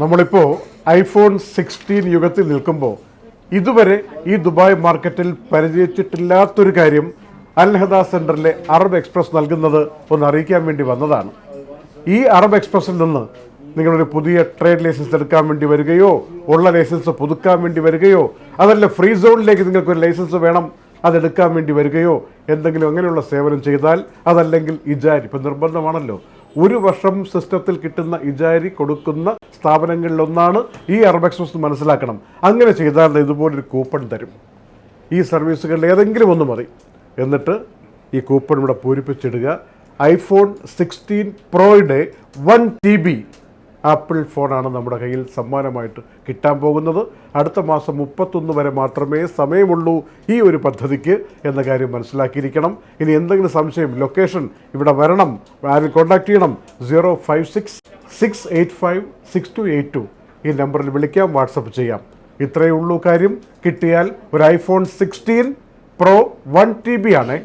നമ്മളിപ്പോൾ iPhone sixteen യുഗത്തിൽ നിൽക്കുമ്പോൾ ഇതുവരെ ഈ ദുബായ് മാർക്കറ്റിൽ പരിചയിച്ചിട്ടില്ലാത്തൊരു കാര്യം അൽഹദ സെന്ററിലെ അറബ് എക്സ്പ്രസ് നൽകുന്നത് ഒന്ന് അറിയിക്കാൻ വേണ്ടി വന്നതാണ്. ഈ അറബ് എക്സ്പ്രസ്സിൽ നിന്ന് നിങ്ങളൊരു പുതിയ ട്രേഡ് ലൈസൻസ് എടുക്കാൻ വേണ്ടി വരികയോ ഉള്ള ലൈസൻസ് പുതുക്കാൻ വേണ്ടി വരികയോ അതല്ല ഫ്രീ സോണിലേക്ക് നിങ്ങൾക്ക് ഒരു ലൈസൻസ് വേണം അതെടുക്കാൻ വേണ്ടി വരികയോ എന്തെങ്കിലും അങ്ങനെയുള്ള സേവനം ചെയ്താൽ അതല്ലെങ്കിൽ ഇജാരി ഇപ്പം നിർബന്ധമാണല്ലോ. ഒരു വർഷം സിസ്റ്റത്തിൽ കിട്ടുന്ന ഇജാരി കൊടുക്കുന്ന സ്ഥാപനങ്ങളിലൊന്നാണ് ഈ അറബ് എക്സ്പ്രസ് മനസ്സിലാക്കണം. അങ്ങനെ ചെയ്താൽ ഇതുപോലൊരു കൂപ്പൺ തരും. ഈ സർവീസുകളിൽ ഏതെങ്കിലും ഒന്ന് മതി. എന്നിട്ട് ഈ കൂപ്പൺ ഇവിടെ പൂരിപ്പിച്ചിടുക. ഐഫോൺ സിക്സ്റ്റീൻ പ്രോയുടെ വൺ ടി ബി ആപ്പിൾ ഫോണാണ് നമ്മുടെ കയ്യിൽ സമ്മാനമായിട്ട് കിട്ടാൻ പോകുന്നത്. അടുത്ത മാസം മുപ്പത്തൊന്ന് വരെ മാത്രമേ സമയമുള്ളൂ ഈ ഒരു പദ്ധതിക്ക് എന്ന കാര്യം മനസ്സിലാക്കിയിരിക്കണം. ഇനി എന്തെങ്കിലും സംശയം ലൊക്കേഷൻ ഇവിടെ വരണം. ആരും കോൺടാക്ട് ചെയ്യണം? Zero five six six eight five six two eight two. ഈ നമ്പറിൽ വിളിക്കാം വാട്സപ്പ് ചെയ്യാം. ഇത്രയേ ഉള്ളൂ കാര്യം. കിട്ടിയാൽ ഒരു iPhone sixteen pro one T B ആണ്.